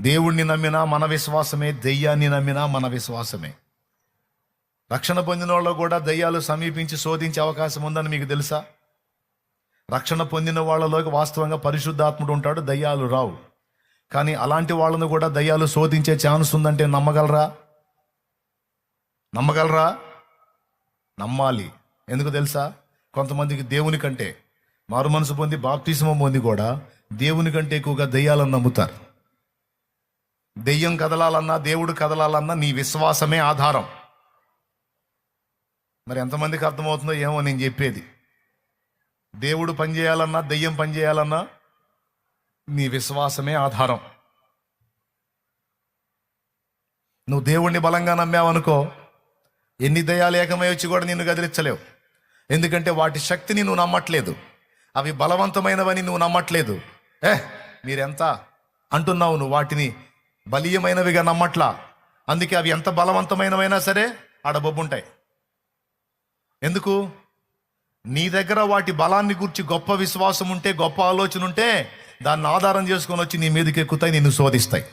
దేవుణ్ణి నమ్మినా మన విశ్వాసమే దెయ్యాన్ని నమ్మినా మన విశ్వాసమే. రక్షణ పొందిన వాళ్ళు కూడా దయ్యాలు సమీపించి శోధించే అవకాశం ఉందని మీకు తెలుసా? రక్షణ పొందిన వాళ్ళలోకి వాస్తవంగా పరిశుద్ధాత్ముడు ఉంటాడు దయ్యాలు రావు. కానీ అలాంటి వాళ్ళను కూడా దయ్యాలు శోధించే ఛాన్స్ ఉందంటే నమ్మగలరా? నమ్మగలరా? నమ్మాలి. ఎందుకు తెలుసా? కొంతమందికి దేవుని కంటే మారు మనసు పొంది బాప్తిసమం పొంది కూడా దేవుని కంటే ఎక్కువగా దయ్యాలను నమ్ముతారు. దెయ్యం కదలాలన్నా దేవుడు కదలాలన్నా నీ విశ్వాసమే ఆధారం. మరి ఎంతమందికి అర్థమవుతుందో ఏమో నేను చెప్పేది. దేవుడు పనిచేయాలన్నా దెయ్యం పనిచేయాలన్నా నీ విశ్వాసమే ఆధారం. నువ్వు దేవుణ్ణి బలంగా నమ్మావనుకో ఎన్ని దయాలు ఏకమై వచ్చి కూడా నిన్ను గదిలించలేవు. ఎందుకంటే వాటి శక్తిని నువ్వు నమ్మట్లేదు. అవి బలవంతమైనవని నువ్వు నమ్మట్లేదు. ఏ మీరెంత అంటున్నావు నువ్వు వాటిని బలీయమైనవిగా నమ్మట్లా. అందుకే అవి ఎంత బలవంతమైనవైనా సరే ఆడ బొబ్బుంటాయి. ఎందుకు? నీ దగ్గర వాటి బలాన్ని గురించి గొప్ప విశ్వాసం ఉంటే గొప్ప ఆలోచన ఉంటే దాన్ని ఆధారం చేసుకొని వచ్చి నీ మీదకి ఎక్కుతాయి నిన్ను శోధిస్తాయి.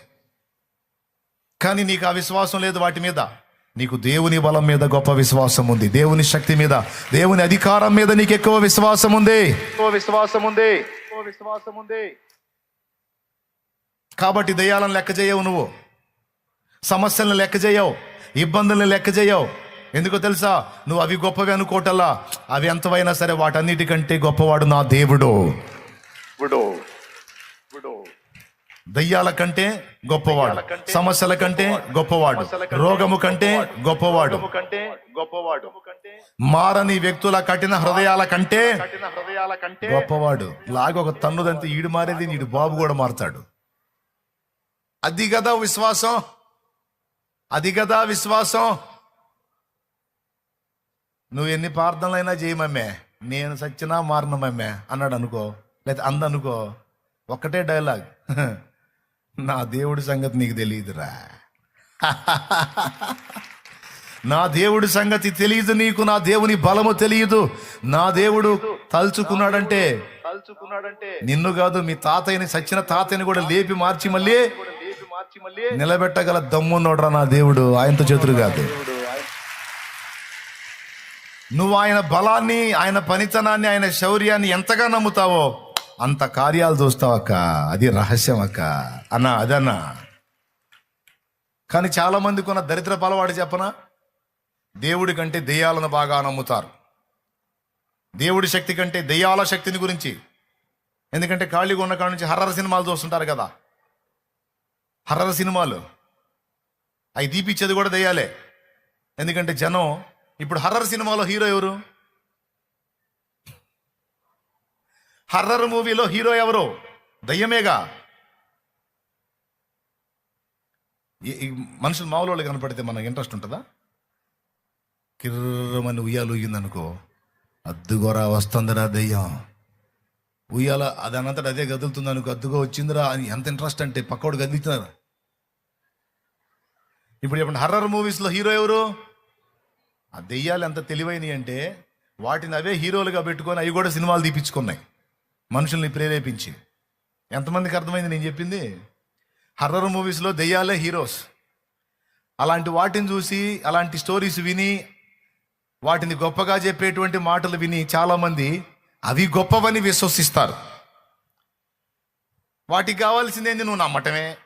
కానీ నీకు ఆ విశ్వాసం లేదు వాటి మీద. నీకు దేవుని బలం మీద గొప్ప విశ్వాసం ఉంది దేవుని శక్తి మీద దేవుని అధికారం మీద నీకు ఎక్కువ విశ్వాసం ఉంది ఎక్కువ విశ్వాసం ఉంది ఎక్కువ విశ్వాసం ఉంది కాబట్టి దయ్యాలను లెక్క చేయవు నువ్వు. సమస్యలను లెక్క చేయవు. ఇబ్బందులను లెక్క చేయవు. ఎందుకో తెలుసా? నువ్వు అవి గొప్పవి అనుకోటల్లా. అవి ఎంతవైనా సరే వాటన్నిటికంటే గొప్పవాడు నా దేవుడు. దయ్యాల కంటే గొప్పవాడు. సమస్యల కంటే గొప్పవాడు. రోగము కంటే గొప్పవాడు. గొప్పవాడు. మారని వ్యక్తుల కఠిన హృదయాల కంటే కఠిన హృదయాల కంటే గొప్పవాడు. లాగా ఒక తన్నుదంతే ఈడు మారేది నీడు బాబు కూడా మారతాడు. అది కదా విశ్వాసం. అది కదా విశ్వాసం. నువ్వు ఎన్ని ప్రార్థనలైనా చేయమమ్మే నేను సచ్చినా మారనమమ్మే అన్నాడు అనుకో. లేదా అందనుకో ఒక్కటే డైలాగ్. నా దేవుడి సంగతి నీకు తెలియదురా. నా దేవుడి సంగతి తెలియదు నీకు. నా దేవుని బలము తెలియదు. నా దేవుడు తలుచుకున్నాడంటే తలుచుకున్నాడంటే నిన్ను కాదు మీ తాతయ్యని సచిన తాతయ్యని కూడా లేపి మార్చి మళ్ళీ కూడా లేపి మార్చి మళ్ళీ నిలబెట్టగల దమ్మున్నోడ్రా నా దేవుడు. ఆయనతో చేతులు కాదు. నువ్వు ఆయన బలాన్ని ఆయన పనితనాన్ని ఆయన శౌర్యాన్ని ఎంతగా నమ్ముతావో అంత కార్యాలు చూస్తావక్క అది రహస్యం అక్క. అన్నా అదన్నా. కానీ చాలామందికి ఉన్న దరిద్ర పలవాడు చెప్పనా? దేవుడి కంటే దెయ్యాలను బాగా నమ్ముతారు. దేవుడి శక్తి కంటే దెయ్యాల శక్తిని గురించి. ఎందుకంటే ఖాళీగా ఉన్న కాడ నుంచి హర్రర్ సినిమాలు చూస్తుంటారు కదా. హర్రర్ సినిమాలు. అవి తీపిచ్చేది కూడా దెయ్యాలే. ఎందుకంటే జనం ఇప్పుడు హర్రర్ సినిమాలో హీరో ఎవరు? హర్రర్ మూవీలో హీరో ఎవరు? దయ్యమేగా? ఈ- మనుషులు మామూలు వాళ్ళు కనపడితే మనకు ఇంట్రెస్ట్ ఉంటుందా? కిర్రమని ఉయ్యాలు ఊగిందనుకో అద్దుగోరా వస్తుందిరా దయ్యం. ఉయ్యాల అదనంతట అదే కదులుతుంది అనుకో అద్దుగా వచ్చిందిరా అని ఎంత ఇంట్రెస్ట్ అంటే పక్కోడు గదిలిస్తున్నారు ఇప్పుడు చెప్పండి హర్రర్ మూవీస్లో హీరో ఎవరు? ఆ దెయ్యాలు ఎంత తెలివైనవి అంటే వాటిని అవే హీరోలుగా పెట్టుకొని అవి కూడా సినిమాలు తీపించుకున్నాయి మనుషుల్ని ప్రేరేపించి. ఎంతమందికి అర్థమైంది నేను చెప్పింది? హర్రర్ మూవీస్లో దెయ్యాలే హీరోస్ అలాంటి వాటిని చూసి అలాంటి స్టోరీస్ విని వాటిని గొప్పగా చెప్పేటువంటి మాటలు విని చాలామంది అవి గొప్పవని విశ్వసిస్తారు. వాటికి కావాల్సిందేంది నువ్వు నమ్మటమే.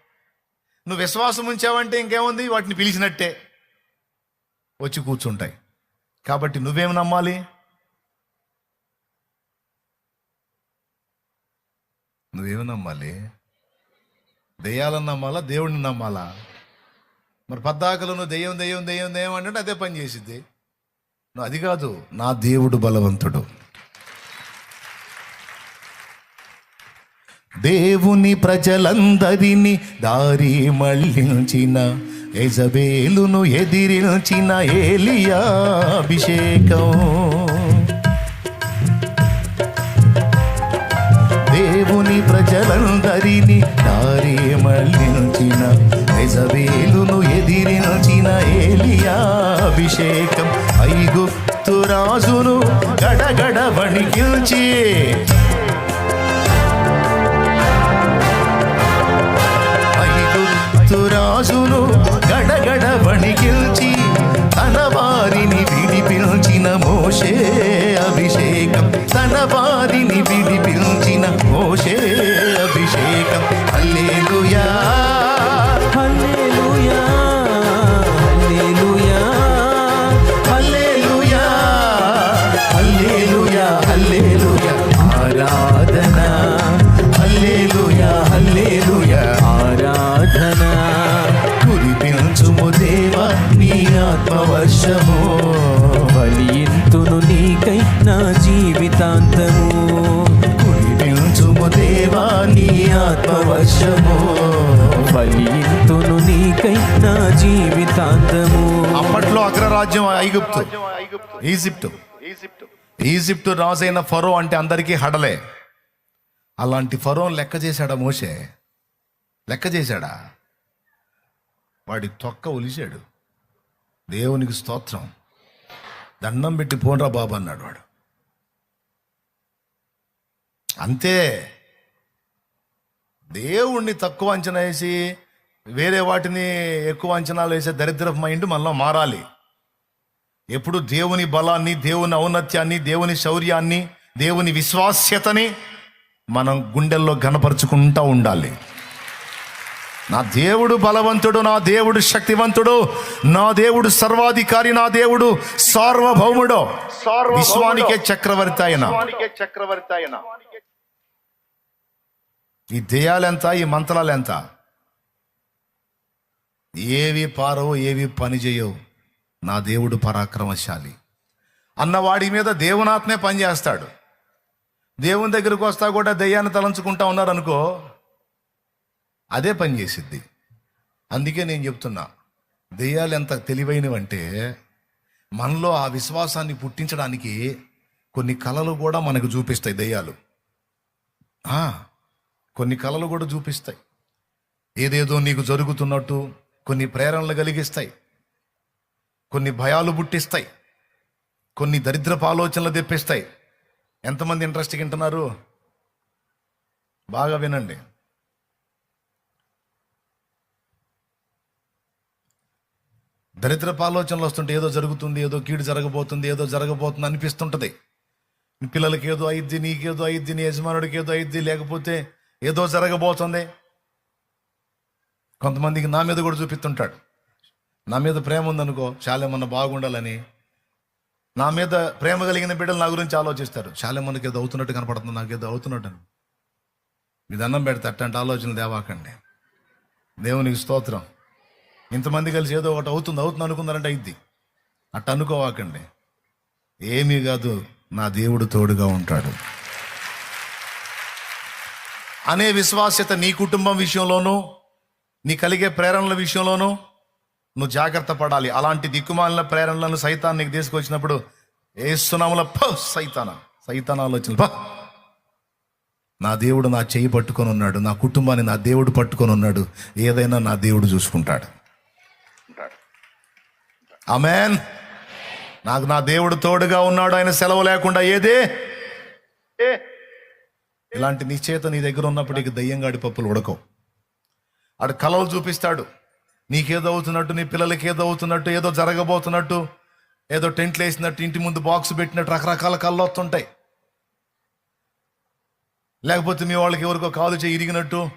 నువ్వు విశ్వాసం ఉంచావంటే ఇంకేముంది? వాటిని పిలిచినట్టే. వచ్చి కూర్చుంటాయి. కాబట్టి నువ్వేం నమ్మాలి? నువ్వేమి నమ్మాలి? దెయ్యాలను నమ్మాలా? దేవుడిని నమ్మాలా? మరి పద్దాకలు నువ్వు దెయ్యం దెయ్యం దెయ్యం దెయ్యం అంటే అదే పని చేసిద్ది. నువ్వు అది కాదు నా దేవుడు బలవంతుడు. దేవుని ప్రజలందరినీ దారి మళ్ళించిన యజబేలును ఎదిరించిన ఏలియా అభిషేకం. దేవుని ప్రజలందరినీ దారి మళ్ళించిన యజబేలును ఎదిరించిన ఏలియా అభిషేకం. ఐగుప్తు రాజును గడగడ వణికిల్చి రాజును గడగడ వణికిల్చి తన వారిని విడిపించిన మోషే అభిషేకం. తన వారి నీకై నా జీవితాంతము. అప్పట్లో అగ్రరాజ్యం ఐగుప్తు. Egypt Egypt. ఈజిప్టు రాజైన ఫరో అంటే అందరికీ హడలే. అలాంటి ఫరో లెక్క చేశాడా మోషే? లెక్క చేశాడా? వాడి తొక్క ఒలిశాడు. దేవునికి స్తోత్రం. దండం పెట్టి పోన్రా బాబు అన్నాడు వాడు. అంతే. దేవుణ్ణి తక్కువ అంచనా వేసి వేరే వాటిని ఎక్కువ అంచనాలు వేసే దరిద్రపు మైండ్ మనలో మారాలి. ఎప్పుడు దేవుని బలాన్ని దేవుని ఔన్నత్యాన్ని దేవుని శౌర్యాన్ని దేవుని విశ్వాస్యతని మనం గుండెల్లో గనపరుచుకుంటూ ఉండాలి. నా దేవుడు బలవంతుడు నా దేవుడు శక్తివంతుడు నా దేవుడు సర్వాధికారి నా దేవుడు సార్వభౌముడు. విశ్వానికే చక్రవర్తి ఆయన చక్రవర్తి ఆయన ఈ దెయ్యాలెంత ఈ మంత్రాలెంత ఏవి పారవు ఏవి పని చేయవు. నా దేవుడు పరాక్రమశాలి. అన్నవాడి మీద దేవునాత్మే పనిచేస్తాడు దేవుని దగ్గరకు వస్తా కూడా దయ్యాన్ని తలంచుకుంటా ఉన్నారనుకో అదే పని చేసిద్ది. అందుకే నేను చెప్తున్నా దెయ్యాలు ఎంత తెలివైనవంటే మనలో ఆ విశ్వాసాన్ని పుట్టించడానికి కొన్ని కళలు కూడా మనకు చూపిస్తాయి దెయ్యాలు. కొన్ని కళలు కూడా చూపిస్తాయి. ఏదేదో నీకు జరుగుతున్నట్టు కొన్ని ప్రేరణలు కలిగిస్తాయి. కొన్ని భయాలు పుట్టిస్తాయి. కొన్ని దరిద్రపు ఆలోచనలు తెప్పిస్తాయి. ఎంతమంది ఇంట్రెస్ట్ వింటున్నారు? బాగా వినండి. దరిద్రపు ఆలోచనలు వస్తుంటే ఏదో జరుగుతుంది ఏదో కీడు జరగబోతుంది ఏదో జరగబోతుంది అనిపిస్తుంటుంది. పిల్లలకి ఏదో అయిద్ది నీకేదో అయిద్ది నీ యజమానుడికి ఏదో అయిద్ది లేకపోతే ఏదో జరగబోతుంది. కొంతమందికి నా మీద కూడా చూపిస్తుంటాడు. నా మీద ప్రేమ ఉందనుకో చాలేమన్నా బాగుండాలని. నా మీద ప్రేమ కలిగిన బిడ్డలు నా గురించి ఆలోచిస్తారు. చాలా ఏదో అవుతున్నట్టు కనపడుతుంది నాకు ఏదో అవుతున్నట్టు మీద మీ దండం పెడితే అట్టంటే ఆలోచనలు దేవాకండి. దేవునికి స్తోత్రం. ఇంతమంది కలిసి ఏదో ఒకటి అవుతుంది అవుతుంది అనుకున్నారంటే అయింది అట్ట అనుకోవాకండి. ఏమీ కాదు నా దేవుడు తోడుగా ఉంటాడు. అనే విశ్వాస్యత నీ కుటుంబం విషయంలోనూ నీ కలిగే ప్రేరణల విషయంలోనూ నువ్వు జాగ్రత్త పడాలి. అలాంటి దిక్కుమాలిన ప్రేరణలను సైతాన్ నీకు తీసుకొచ్చినప్పుడు ఏస్తున్నాముల పో సైతాన. సైతాన ఆలోచనలు పో. నా దేవుడు నా చెయ్యి పట్టుకొని ఉన్నాడు. నా కుటుంబాన్ని నా దేవుడు పట్టుకొని ఉన్నాడు. ఏదైనా నా దేవుడు చూసుకుంటాడు. అమెన్ నాకు నా దేవుడు తోడుగా ఉన్నాడు. ఆయన సెలవు లేకుండా ఏదే? ఇలాంటి నిశ్చేత నీ దగ్గర ఉన్నప్పటికీ దయ్యంగాడి పప్పులు ఉడకవు. ఆడు కలలు చూపిస్తాడు. నీకేదో అవుతున్నట్టు నీ పిల్లలకి ఏదో అవుతున్నట్టు ఏదో జరగబోతున్నట్టు ఏదో టెంట్లు వేసినట్టు ఇంటి ముందు బాక్స్ పెట్టినట్టు రకరకాల కళ్ళు వస్తుంటాయి. లేకపోతే మీ వాళ్ళకి ఎవరికో కాలు చేయి ఇరిగినట్టు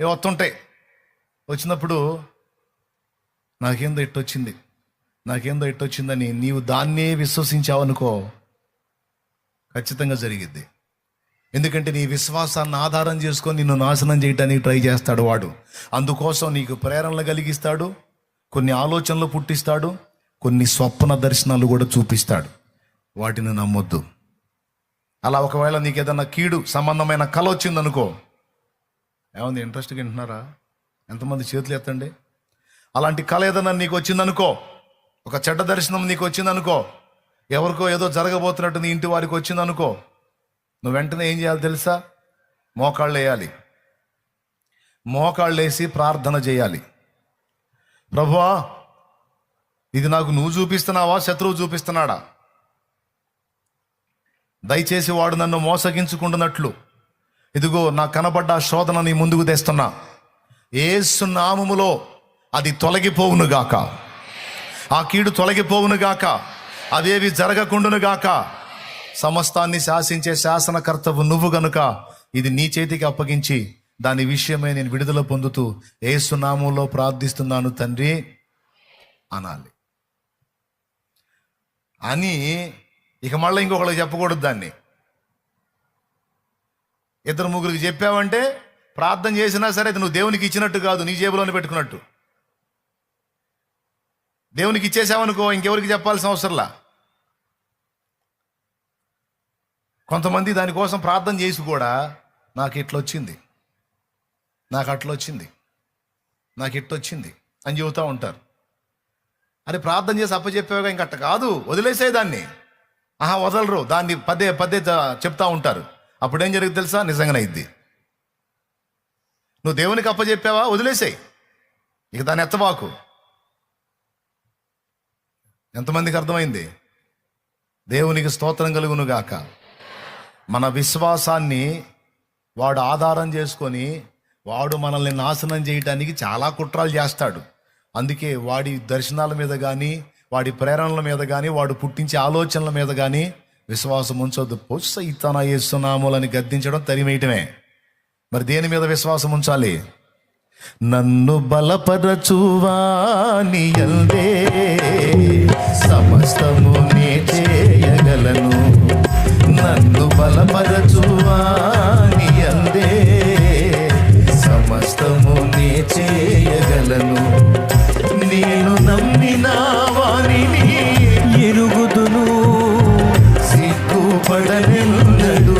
ఏ వస్తుంటాయి. వచ్చినప్పుడు నాకేందో ఇట్టొచ్చింది. నాకేందో ఇట్టొచ్చిందని నీవు దాన్నే విశ్వసించావనుకో ఖచ్చితంగా జరిగిద్ది. ఎందుకంటే నీ విశ్వాసాన్ని ఆధారం చేసుకొని నిన్ను నాశనం చేయడానికి ట్రై చేస్తాడు వాడు. అందుకోసం నీకు ప్రేరణలు కలిగిస్తాడు కొన్ని ఆలోచనలు పుట్టిస్తాడు కొన్ని స్వప్న దర్శనాలు కూడా చూపిస్తాడు. వాటిని నమ్మొద్దు. అలా ఒకవేళ నీకు ఏదన్నా కీడు సంబంధమైన కళ వచ్చిందనుకో ఏమంది ఇంట్రెస్ట్గా వింటున్నారా? ఎంతమంది చేతులు ఎత్తండి? అలాంటి కళ ఏదన్నా నీకు వచ్చిందనుకో ఒక చెడ్డ దర్శనం నీకు వచ్చిందనుకో ఎవరికో ఏదో జరగబోతున్నట్టు నీ ఇంటి వారికి వచ్చిందనుకో నువ్వు వెంటనే ఏం చేయాలి తెలుసా? మోకాళ్ళు వేయాలి. మోకాళ్ళు వేసి ప్రార్థన చేయాలి. ప్రభువా ఇది నాకు నువ్వు చూపిస్తున్నావా? శత్రువు చూపిస్తున్నాడా? దయచేసి వాడు నన్ను మోసగించుకుంటున్నట్లు. ఇదిగో నా కనబడ్డ శోధన నీ ముందుకు తెస్తున్నా. ఏసు నామములో అది తొలగిపోవునుగాక ఆ కీడు తొలగిపోవునుగాక అదేవి జరగకుండునుగాక సమస్తాన్ని శాసించే శాసనకర్తవు నువ్వు గనుక ఇది నీ చేతికి అప్పగించి దాని విషయమై నేను విడుదల పొందుతూ ఏసునామంలో ప్రార్థిస్తున్నాను తండ్రి అనాలి. అని ఇక మళ్ళీ ఇంకొకళ్ళకి చెప్పకూడదు దాన్ని. ఇద్దరు ముగ్గురికి చెప్పావంటే ప్రార్థన చేసినా సరే అది నువ్వు దేవునికి ఇచ్చినట్టు కాదు నీ జేబులోనే పెట్టుకున్నట్టు. దేవునికి ఇచ్చేసావనుకో ఇంకెవరికి చెప్పాల్సిన అవసరంలా? కొంతమంది దానికోసం ప్రార్థన చేసి కూడా నాకు ఇట్లా వచ్చింది నాకు అట్లా వచ్చింది నాకు ఇట్లా వచ్చింది అని చెబుతూ ఉంటారు. అని ప్రార్థన చేసి అప్పచెప్పేవాగా ఇంకట్ట కాదు. వదిలేసే దాన్ని. ఆహా వదలరు. దాన్ని పదే పదే చెప్తా ఉంటారు. అప్పుడేం ఏం తెలుసా? నిజంగానే అయింది. నువ్వు దేవునికి అప్పచెప్పావా? వదిలేసేయి ఇక దాన్ని ఎత్తవాకు ఎంతమందికి అర్థమైంది? దేవునికి స్తోత్రం కలుగును గాక మన విశ్వాసాన్ని వాడు ఆధారం చేసుకొని వాడు మనల్ని నాశనం చేయటానికి చాలా కుట్రాలు చేస్తాడు. అందుకే వాడి దర్శనాల మీద కానీ వాడి ప్రేరణల మీద కానీ వాడు పుట్టించే ఆలోచనల మీద కానీ విశ్వాసం ఉంచొద్దు. పొస్స ఇతన చేస్తున్నాములని గద్దించడం తరిమేయటమే. మరి దేని మీద విశ్వాసం ఉంచాలి? నన్ను బలపరచువాని సమస్తము నే చేయగలను. నన్ను బలపరచువాని అందే. సమస్తము నే చేయగలను. నేను నమ్మిన వారిని ఎరుగుదును. సిగ్గుపడనిన్నడు